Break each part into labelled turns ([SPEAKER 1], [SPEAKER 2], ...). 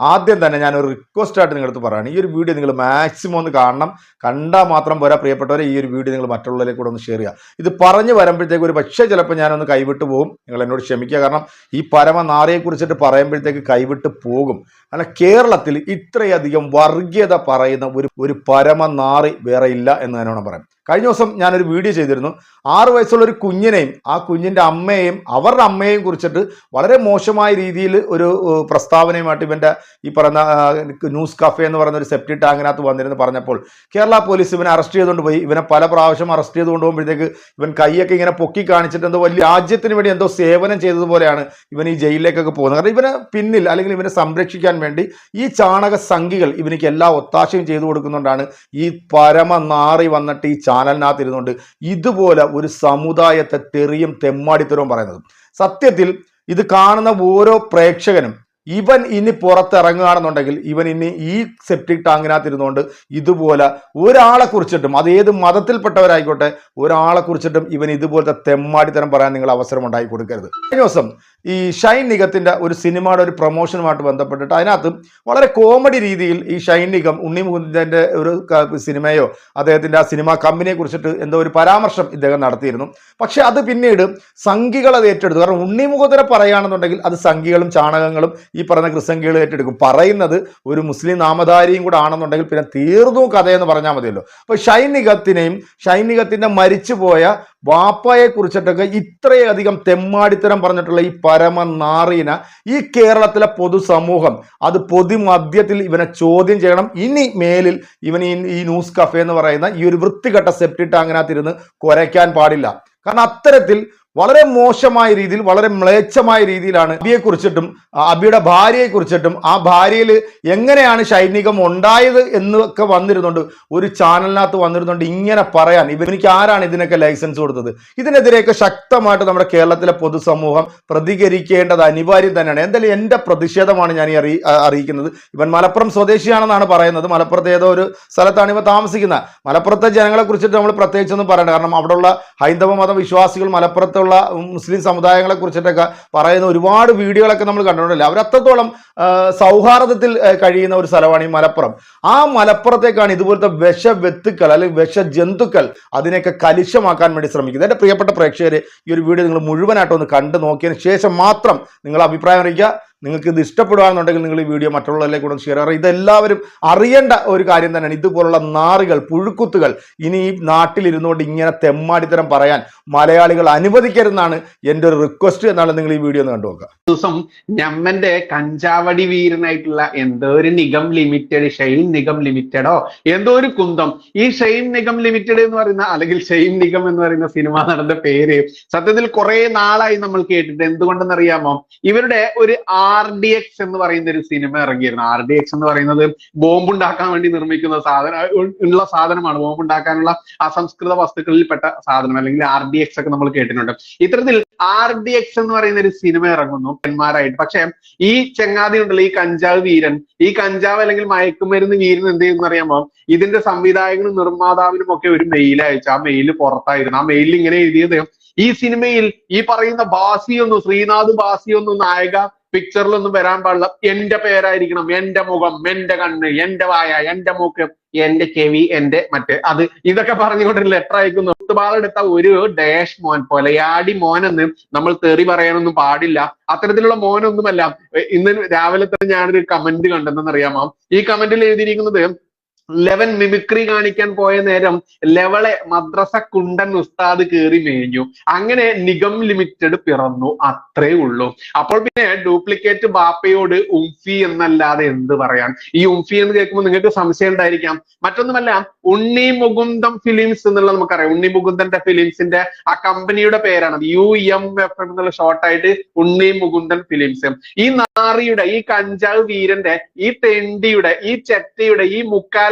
[SPEAKER 1] ആദ്യം തന്നെ ഞാൻ ഒരു റിക്വസ്റ്റ് ആയിട്ട് നിങ്ങളടുത്ത് പറയുകയാണ് ഈ ഒരു വീഡിയോ നിങ്ങൾ മാക്സിമം ഒന്ന് കാണണം. കണ്ടാൽ മാത്രം പോരാ പ്രിയപ്പെട്ടവരെ ഈ ഒരു വീഡിയോ നിങ്ങൾ മറ്റുള്ളവരെ കൂടെ ഒന്ന് ഷെയർ ചെയ്യുക. ഇത് പറഞ്ഞു വരുമ്പോഴത്തേക്ക് ഒരു പക്ഷേ ചിലപ്പോൾ ഞാനൊന്ന് കൈവിട്ട് പോകും. നിങ്ങൾ എന്നോട് ക്ഷമിക്കുക. കാരണം ഈ പരമനാറിയെ കുറിച്ചിട്ട് പറയുമ്പോഴത്തേക്ക് കൈവിട്ട് പോകും. കാരണം കേരളത്തിൽ ഇത്രയധികം വർഗീയത പറയുന്ന ഒരു ഒരു പരമനാറി വേറെ ഇല്ല എന്ന് തന്നെ വേണം പറയാം. കഴിഞ്ഞ ദിവസം ഞാനൊരു വീഡിയോ ചെയ്തിരുന്നു. ആറ് വയസ്സുള്ള ഒരു കുഞ്ഞിനെയും ആ കുഞ്ഞിന്റെ അമ്മയെയും അവരുടെ അമ്മയെയും കുറിച്ചിട്ട് വളരെ മോശമായ രീതിയിൽ ഒരു പ്രസ്താവനയുമായിട്ട് ഇവന്റെ ഈ പറയുന്ന ന്യൂസ് കഫേ എന്ന് പറയുന്ന ഒരു സെപ്റ്റി ടാങ്കിനകത്ത് വന്നിരുന്നു പറഞ്ഞപ്പോൾ. കേരള പോലീസ് ഇവനെ അറസ്റ്റ് ചെയ്തുകൊണ്ട് പോയി. ഇവനെ പല പ്രാവശ്യം അറസ്റ്റ് ചെയ്ത് കൊണ്ടുപോകുമ്പോഴത്തേക്ക് ഇവൻ കൈയൊക്കെ ഇങ്ങനെ പൊക്കി കാണിച്ചിട്ട് എന്തോ വലിയ രാജ്യത്തിന് വേണ്ടി എന്തോ സേവനം ചെയ്തതുപോലെയാണ് ഇവൻ ഈ ജയിലിലേക്കൊക്കെ പോകുന്നത്. കാരണം ഇവനെ പിന്നിൽ അല്ലെങ്കിൽ ഇവനെ സംരക്ഷിക്കാൻ വേണ്ടി ഈ ചാണക സംഖികൾ ഇവനിക്ക് എല്ലാ ഒത്താശയും ചെയ്തു കൊടുക്കുന്നുണ്ടാണ് ഈ പരമ നാറി വന്നിട്ട് ഈ ചാനലിനകത്ത് ഇരുന്നുകൊണ്ട് ഇതുപോലെ ഒരു സമുദായത്തെ തെറിയും തെമ്മാടിത്തരവും പറയുന്നത്. സത്യത്തിൽ ഇത് കാണുന്ന ഓരോ പ്രേക്ഷകനും ഇവൻ ഇനി പുറത്തിറങ്ങുകയാണെന്നുണ്ടെങ്കിൽ ഇവൻ ഇനി ഈ സെപ്റ്റിക് ടാങ്കിനകത്ത് ഇരുന്നുകൊണ്ട് ഇതുപോലെ ഒരാളെ കുറിച്ചിട്ടും അത് ഏത് മതത്തിൽപ്പെട്ടവരായിക്കോട്ടെ ഒരാളെ കുറിച്ചിട്ടും ഇവൻ ഇതുപോലത്തെ തെമ്മാടിത്തരം പറയാൻ നിങ്ങൾ അവസരം ഉണ്ടാക്കി കൊടുക്കരുത് കഴിഞ്ഞ ദിവസം ഈ ഷൈൻ നിഗത്തിന്റെ ഒരു സിനിമയുടെ ഒരു പ്രൊമോഷനുമായിട്ട് ബന്ധപ്പെട്ടിട്ട് അതിനകത്ത് വളരെ കോമഡി രീതിയിൽ ഈ ഷൈൻ നിഗം ഉണ്ണി മുകുന്ദന്റെ ഒരു സിനിമയോ അദ്ദേഹത്തിന്റെ ആ സിനിമ കമ്പനിയെ കുറിച്ചിട്ട് എന്തോ ഒരു പരാമർശം ഇദ്ദേഹം നടത്തിയിരുന്നു. പക്ഷേ അത് പിന്നീട് സംഘികൾ അത് ഏറ്റെടുത്തു. കാരണം ഉണ്ണി മുകുന്ദനെ പറയുകയാണെന്നുണ്ടെങ്കിൽ അത് സംഘികളും ചാണകങ്ങളും ഈ പറയുന്ന ക്രിസംഖികൾ ഏറ്റെടുക്കും. പറയുന്നത് ഒരു മുസ്ലിം നാമധാരിയും കൂടെ ആണെന്നുണ്ടെങ്കിൽ പിന്നെ തീർന്നു കഥയെന്ന് പറഞ്ഞാൽ മതിയല്ലോ. അപ്പോൾ ഷൈൻ നിഗത്തിനെയും ഷൈൻ നിഗത്തിന്റെ മരിച്ചുപോയ വാപ്പയെ കുറിച്ചിട്ടൊക്കെ ഇത്രയധികം തെമ്മാടിത്തരം പറഞ്ഞിട്ടുള്ള ഈ പരമ നാറീന ഈ കേരളത്തിലെ പൊതുസമൂഹം അത് പൊതുമധ്യത്തിൽ ഇവനെ ചോദ്യം ചെയ്യണം. ഇനി മേലിൽ ഇവൻ ഈ ന്യൂസ് കഫേ എന്ന് പറയുന്ന ഈ ഒരു വൃത്തികെട്ട സെപ്റ്റി ടാങ്കിനകത്തിരുന്ന് കുരയ്ക്കാൻ പാടില്ല. കാരണം അത്തരത്തിൽ വളരെ മോശമായ രീതിയിൽ വളരെ മ്ലേച്ഛമായ രീതിയിലാണ് അബിയെ കുറിച്ചിട്ടും അബിയുടെ ഭാര്യയെ കുറിച്ചിട്ടും ആ ഭാര്യയിൽ എങ്ങനെയാണ് സൈനികം ഉണ്ടായത് എന്നൊക്കെ വന്നിരുന്നുണ്ട്. ഒരു ചാനലിനകത്ത് വന്നിരുന്നുണ്ട് ഇങ്ങനെ പറയാൻ. ഇവനിക്ക് ആരാണ് ഇതിനൊക്കെ ലൈസൻസ് കൊടുത്തത്? ഇതിനെതിരെയൊക്കെ ശക്തമായിട്ട് നമ്മുടെ കേരളത്തിലെ പൊതുസമൂഹം പ്രതികരിക്കേണ്ടത് അനിവാര്യം തന്നെയാണ്. എന്തായാലും എന്റെ പ്രതിഷേധമാണ് ഞാൻ ഈ അറിയി അറിയിക്കുന്നത്. ഇവൻ മലപ്പുറം സ്വദേശിയാണെന്നാണ് പറയുന്നത്. മലപ്പുറത്ത് ഏതോ ഒരു സ്ഥലത്താണ് ഇവ താമസിക്കുന്നത്. മലപ്പുറത്തെ ജനങ്ങളെ കുറിച്ചിട്ട് നമ്മൾ പ്രത്യേകിച്ചൊന്നും പറയണ്ട. കാരണം അവിടെയുള്ള ഹൈന്ദവ മത വിശ്വാസികൾ മലപ്പുറത്തുള്ള മുസ്ലിം സമുദായങ്ങളെ കുറിച്ചിട്ടൊക്കെ പറയുന്ന ഒരുപാട് വീഡിയോകളൊക്കെ നമ്മൾ കണ്ടിട്ടുണ്ടല്ലോ. അവരത്രത്തോളം സൗഹാർദ്ദത്തിൽ കഴിയുന്ന ഒരു സ്ഥലമാണ് ഈ മലപ്പുറം. ആ മലപ്പുറത്തേക്കാണ് ഇതുപോലത്തെ വിഷവെത്തുക്കൾ അല്ലെങ്കിൽ വിഷ ജന്തുക്കൾ അതിനെയൊക്കെ കലുഷമാക്കാൻ വേണ്ടി ശ്രമിക്കുന്നത്. എന്റെ പ്രിയപ്പെട്ട പ്രേക്ഷകർ ഈ ഒരു വീഡിയോ നിങ്ങൾ മുഴുവനായിട്ട് ഒന്ന് കണ്ടു നോക്കിയതിന് ശേഷം മാത്രം നിങ്ങൾ അഭിപ്രായം അറിയിക്കുക. നിങ്ങൾക്ക് ഇത് ഇഷ്ടപ്പെടുകയാണെന്നുണ്ടെങ്കിൽ നിങ്ങൾ ഈ വീഡിയോ മറ്റുള്ളവരിലേക്ക് കൂടെ ഷെയർ ചെയ്യുക. ഇതെല്ലാവരും അറിയേണ്ട ഒരു കാര്യം തന്നെയാണ്. ഇതുപോലുള്ള നാറുകൾ പുഴുക്കുത്തുകൾ ഇനി ഈ നാട്ടിലിരുന്നുകൊണ്ട് ഇങ്ങനെ തെമ്മാടിത്തരം പറയാൻ മലയാളികൾ അനുവദിക്കരുതെന്നാണ് എന്റെ ഒരു റിക്വസ്റ്റ് എന്നാണ് നിങ്ങൾ ഈ വീഡിയോ ഒന്ന് കണ്ടുനോക്കുക
[SPEAKER 2] ദിവസം ഞമ്മന്റെ കഞ്ചാവടി വീരനായിട്ടുള്ള എന്തോ ഒരു നിഗം ലിമിറ്റഡ് ഷെയിൻ നിഗം ലിമിറ്റഡോ? എന്തോ ഒരു കുന്തം. ഈ ഷെയിൻ നിഗം ലിമിറ്റഡ് എന്ന് പറയുന്ന അല്ലെങ്കിൽ ഷെയിൻ നിഗം എന്ന് പറയുന്ന സിനിമ നടന്റെ പേര് സത്യത്തിൽ കുറെ നാളായി നമ്മൾ കേട്ടിട്ട് എന്തുകൊണ്ടെന്നറിയാമോ? ഇവരുടെ ഒരു ആർ ഡി എക്സ് എന്ന് പറയുന്ന ഒരു സിനിമ ഇറങ്ങിയിരുന്നു. ആർ ഡി എക്സ് എന്ന് പറയുന്നത് ബോംബ് ഉണ്ടാക്കാൻ വേണ്ടി നിർമ്മിക്കുന്ന സാധനം ഉള്ള സാധനമാണ്. ബോംബ് ഉണ്ടാക്കാനുള്ള അസംസ്കൃത വസ്തുക്കളിൽ പെട്ട സാധനം അല്ലെങ്കിൽ ആർ ഡി എക്സ് ഒക്കെ നമ്മൾ കേട്ടിട്ടുണ്ട്. ഇത്തരത്തിൽ ആർ ഡി എക്സ് എന്ന് പറയുന്ന ഒരു സിനിമ ഇറങ്ങുന്നു പെന്മാരായിട്ട് പക്ഷെ ഈ ചെങ്ങാതി ഉണ്ടല്ലോ ഈ കഞ്ചാവ് വീരൻ. ഈ കഞ്ചാവ് അല്ലെങ്കിൽ മയക്കുമരുന്ന് വീരൻ എന്ത് ചെയ്യുന്ന അറിയാമോ? ഇതിന്റെ സംവിധായകനും നിർമ്മാതാവിനും ഒക്കെ ഒരു മെയിൽ അയച്ചു. ആ മെയിൽ പുറത്തായിരുന്നു. ആ മെയിലിൽ ഇങ്ങനെ എഴുതിയത് ഈ സിനിമയിൽ ഈ പറയുന്ന ബാസിയൊന്നും ശ്രീനാഥ് ബാസിയൊന്നും നായക പിക്ചറിലൊന്നും വരാൻ പാടില്ല. എന്റെ പേരായിരിക്കണം. എന്റെ മുഖം എന്റെ കണ്ണ് എന്റെ വായ എന്റെ മൂക്ക് എന്റെ ചെവി എന്റെ മറ്റേ. അത് ഇതൊക്കെ പറഞ്ഞുകൊണ്ട് ലെറ്റർ അയക്കുന്നു. എടുത്ത ഒരു ഡാഷ് മോൻ കൊലയാടി മോനെന്ന് നമ്മൾ തെറി പറയാനൊന്നും പാടില്ല. അത്തരത്തിലുള്ള മോനൊന്നുമല്ല. ഇന്ന് രാവിലെ തന്നെ ഞാനൊരു കമന്റ് കണ്ടെന്നറിയാമോ? ഈ കമന്റിൽ എഴുതിയിരിക്കുന്നത് ലെവൻ മിമിക്രി കാണിക്കാൻ പോയ നേരം ലെവളെ മദ്രസ കുണ്ടൻ ഉസ്താദ് കേറി മേഞ്ഞു. അങ്ങനെ നിഗം ലിമിറ്റഡ് പിറന്നു. അത്രേ ഉള്ളൂ. അപ്പോൾ പിന്നെ ഡ്യൂപ്ലിക്കേറ്റ് ബാപ്പയോട് ഉംഫി എന്നല്ലാതെ എന്ത് പറയാൻ? ഈ ഉംഫി എന്ന് കേൾക്കുമ്പോൾ നിങ്ങൾക്ക് സംശയം ഉണ്ടായിരിക്കാം. മറ്റൊന്നുമല്ല ഉണ്ണി മുകുന്ദം ഫിലിംസ് എന്നുള്ള നമുക്കറിയാം. ഉണ്ണി മുകുന്ദന്റെ ഫിലിംസിന്റെ ആ കമ്പനിയുടെ പേരാണ് യു എം എഫ് എന്നുള്ള ഷോർട്ടായിട്ട് ഉണ്ണി മുകുന്ദൻ ഫിലിംസ്. ഈ നാറിയുടെ ഈ കഞ്ചാവ് വീരന്റെ ഈ തെണ്ടിയുടെ ഈ ചെറ്റയുടെ ഈ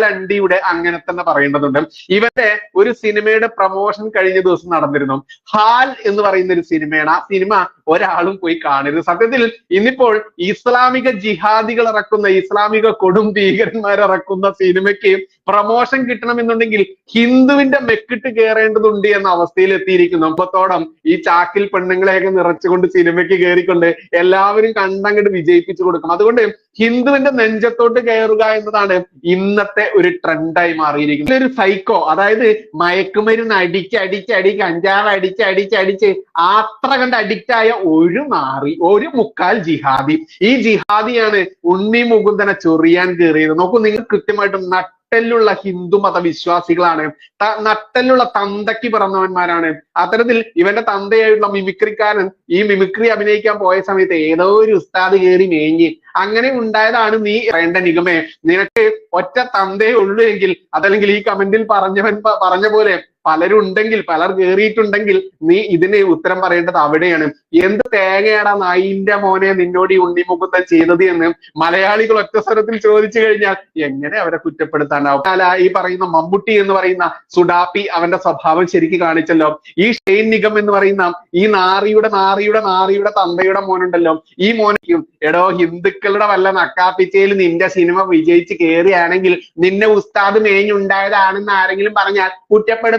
[SPEAKER 2] മുക്കാലണ്ടിയുടെ അങ്ങനെ തന്നെ പറയേണ്ടതുണ്ട്. ഇവന്റെ ഒരു സിനിമയുടെ പ്രൊമോഷൻ കഴിഞ്ഞ ദിവസം നടന്നിരുന്നു. ഹാൽ എന്ന് പറയുന്ന ഒരു സിനിമയാണ്. ആ സിനിമ ഒരാളും പോയി കാണരുത്. സത്യത്തിൽ ഇന്നിപ്പോൾ ഇസ്ലാമിക ജിഹാദികൾ ഇറക്കുന്ന ഇസ്ലാമിക കൊടും ഭീകരന്മാർ ഇറക്കുന്ന സിനിമയ്ക്ക് പ്രമോഷൻ കിട്ടണമെന്നുണ്ടെങ്കിൽ ഹിന്ദുവിന്റെ മെക്കിട്ട് കയറേണ്ടതുണ്ട് എന്ന അവസ്ഥയിൽ എത്തിയിരിക്കുന്നു. അപ്പത്തോളം ഈ ചാക്കിൽ പെണ്ണുങ്ങളെയൊക്കെ നിറച്ചുകൊണ്ട് സിനിമയ്ക്ക് കയറിക്കൊണ്ട് എല്ലാവരും കണ്ടങ്ങോട്ട് വിജയിപ്പിച്ചു കൊടുക്കും. അതുകൊണ്ട് ഹിന്ദുവിന്റെ നെഞ്ചത്തോട്ട് കയറുക എന്നതാണ് ഇന്നത്തെ ഒരു ട്രെൻഡായി മാറിയിരിക്കുന്നത്. ഒരു സൈക്കോ അതായത് മയക്കുമരുന്ന് അടിച്ച് അടിച്ച് അടിച്ച് അഞ്ചാറ് അടിച്ച് അടിച്ച് അടിച്ച് അത്ര കണ്ട് അഡിക്റ്റ് ആയ ഒരു നാറി ഒരു മുക്കാൽ ജിഹാദി. ഈ ജിഹാദിയാണ് ഉണ്ണി മുകുന്ദനെ ചൊറിയാൻ കയറിയത്. നോക്കൂ നിങ്ങൾ കൃത്യമായിട്ടും നട്ടെല്ലുള്ള ഹിന്ദു മത വിശ്വാസികളാണ് ത- നട്ടെല്ലുള്ള തന്തയ്ക്ക് പിറന്നവന്മാരാണ്. അത്തരത്തിൽ ഇവന്റെ തന്തയായിട്ടുള്ള മിമിക്രിക്കാരൻ ഈ മിമിക്രി അഭിനയിക്കാൻ പോയ സമയത്ത് ഏതോ ഒരു ഉസ്താദ് കയറി മേഞ്ഞ്. അങ്ങനെ ഉണ്ടായതാണ് നീ വേണ്ട നിഗമേ നിനക്ക് ഒറ്റ തന്തേ ഉള്ളൂ എങ്കിൽ അതല്ലെങ്കിൽ ഈ കമന്റിൽ പറഞ്ഞവൻ പറഞ്ഞ പോലെ പലരും ഉണ്ടെങ്കിൽ പലർ കേറിയിട്ടുണ്ടെങ്കിൽ നീ ഇതിന് ഉത്തരം പറയേണ്ടത് അവിടെയാണ്. എന്ത് തേങ്ങയാടാ നായിന്റെ മോനെ നിന്നോട് ഈ ഉണ്ണിമുകുന്ദൻ ചെയ്തത് എന്ന് മലയാളികൾ ഒറ്റ സ്വരത്തിൽ ചോദിച്ചു കഴിഞ്ഞാൽ എങ്ങനെ അവരെ കുറ്റപ്പെടുത്താനാവും? അല്ല ഈ പറയുന്ന മമ്മൂട്ടി എന്ന് പറയുന്ന സുഡാപ്പി അവന്റെ സ്വഭാവം ശരിക്ക് കാണിച്ചല്ലോ. ഈ ഷെയ്ൻ നിഗം എന്ന് പറയുന്ന ഈ നാറിയുടെ നാറിയുടെ നാറിയുടെ തന്തയുടെ മോനുണ്ടല്ലോ. ഈ മോനിക്കും എടോ ഹിന്ദുക്കളുടെ വല്ല നക്കാപ്പിച്ചയിൽ നിന്റെ സിനിമ വിജയിച്ച് കയറിയാണെങ്കിൽ നിന്നെ ഉസ്താദ് മേഞ്ഞുണ്ടായതാണെന്ന് ആരെങ്കിലും പറഞ്ഞാൽ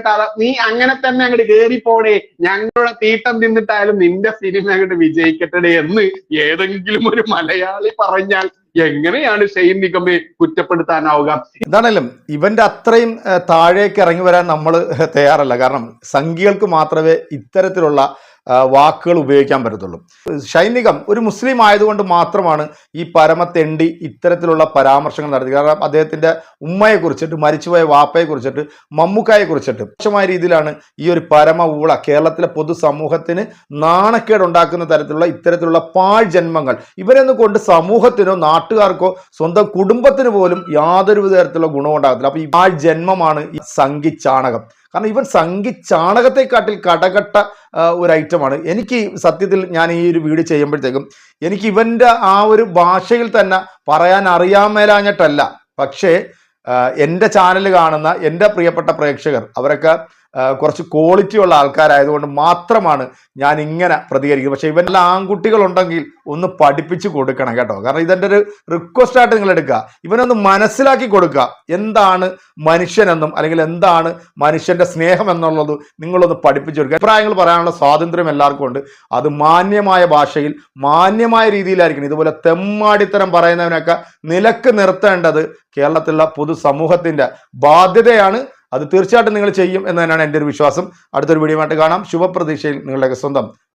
[SPEAKER 2] കുറ്റപ്പെടുത്താതെ നീ അങ്ങനെ തന്നെ അങ്ങോട്ട് കേറിപ്പോണേ. ഞങ്ങളുടെ തീട്ടം തിന്നിട്ടായാലും നിന്റെ സിനിമ അങ്ങോട്ട് വിജയിക്കട്ടെ എന്ന് ഏതെങ്കിലും ഒരു മലയാളി പറഞ്ഞാൽ എങ്ങനെയാണ് ഷെയ്ൻ നിഗമെ കുറ്റപ്പെടുത്താനാവുക?
[SPEAKER 1] എന്താണേലും ഇവന്റെ അത്രയും താഴേക്ക് ഇറങ്ങി വരാൻ നമ്മൾ തയ്യാറല്ല. കാരണം സംഖ്യകൾക്ക് മാത്രമേ ഇത്തരത്തിലുള്ള വാക്കുകൾ ഉപയോഗിക്കാൻ പറ്റത്തുള്ളൂ. സൈനികം ഒരു മുസ്ലിം ആയതുകൊണ്ട് മാത്രമാണ് ഈ പരമത്തെണ്ടി ഇത്തരത്തിലുള്ള പരാമർശങ്ങൾ നടത്തി കാരണം അദ്ദേഹത്തിന്റെ ഉമ്മയെ കുറിച്ചിട്ട് മരിച്ചുപോയ വാപ്പയെ കുറിച്ചിട്ട് മമ്മൂക്കായെ കുറിച്ചിട്ട് മോശമായ രീതിയിലാണ് ഈ ഒരു പരമ ഊള കേരളത്തിലെ പൊതുസമൂഹത്തിന് നാണക്കേട് ഉണ്ടാക്കുന്ന തരത്തിലുള്ള ഇത്തരത്തിലുള്ള പാഴ് ജന്മങ്ങൾ. ഇവരൊന്നും കൊണ്ട് സമൂഹത്തിനോ നാട്ടുകാർക്കോ സ്വന്തം കുടുംബത്തിന് പോലും യാതൊരു തരത്തിലുള്ള ഗുണവും ഉണ്ടാകത്തില്ല. അപ്പൊ ഈ പാഴ് ജന്മമാണ് ഈ സംഘി ചാണകം. കാരണം ഇവൻ സംഘി ചാണകത്തെക്കാട്ടിൽ കടകട്ട ഒരു ഐറ്റമാണ്. എനിക്ക് സത്യത്തിൽ ഞാൻ ഈ ഒരു വീട് ചെയ്യുമ്പോഴത്തേക്കും എനിക്ക് ഇവന്റെ ആ ഒരു ഭാഷയിൽ തന്നെ പറയാൻ അറിയാമേലാഞ്ഞിട്ടല്ല പക്ഷേ എന്റെ ചാനൽ കാണുന്ന എന്റെ പ്രിയപ്പെട്ട പ്രേക്ഷകർ അവരൊക്കെ കുറച്ച് ക്വാളിറ്റി ഉള്ള ആൾക്കാരായതുകൊണ്ട് മാത്രമാണ് ഞാൻ ഇങ്ങനെ പ്രതികരിക്കുന്നത്. പക്ഷേ ഇവൻ ആൺകുട്ടികളുണ്ടെങ്കിൽ ഒന്ന് പഠിപ്പിച്ച് കൊടുക്കണം കേട്ടോ. കാരണം ഇതെന്റെ ഒരു റിക്വസ്റ്റ് ആയിട്ട് നിങ്ങൾ എടുക്കുക. ഇവനൊന്ന് മനസ്സിലാക്കി കൊടുക്കുക. എന്താണ് മനുഷ്യനെന്നും അല്ലെങ്കിൽ എന്താണ് മനുഷ്യന്റെ സ്നേഹം എന്നുള്ളത് നിങ്ങളൊന്ന് പഠിപ്പിച്ചു കൊടുക്കുക. അഭിപ്രായങ്ങൾ പറയാനുള്ള സ്വാതന്ത്ര്യം എല്ലാവർക്കും ഉണ്ട്. അത് മാന്യമായ ഭാഷയിൽ മാന്യമായ രീതിയിലായിരിക്കണം. ഇതുപോലെ തെമ്മാടിത്തരം പറയുന്നവനൊക്കെ നിലയ്ക്ക് നിർത്തേണ്ടത് കേരളത്തിലുള്ള പൊതുസമൂഹത്തിന്റെ ബാധ്യതയാണ് അത് തീർച്ചയായിട്ടും നിങ്ങൾ ചെയ്യും എന്ന് തന്നെയാണ് എന്റെ ഒരു വിശ്വാസം. അടുത്തൊരു വീഡിയോ ആയിട്ട് കാണാം. ശുഭപ്രതീക്ഷയിൽ നിങ്ങളുടെയൊക്കെ സ്വന്തം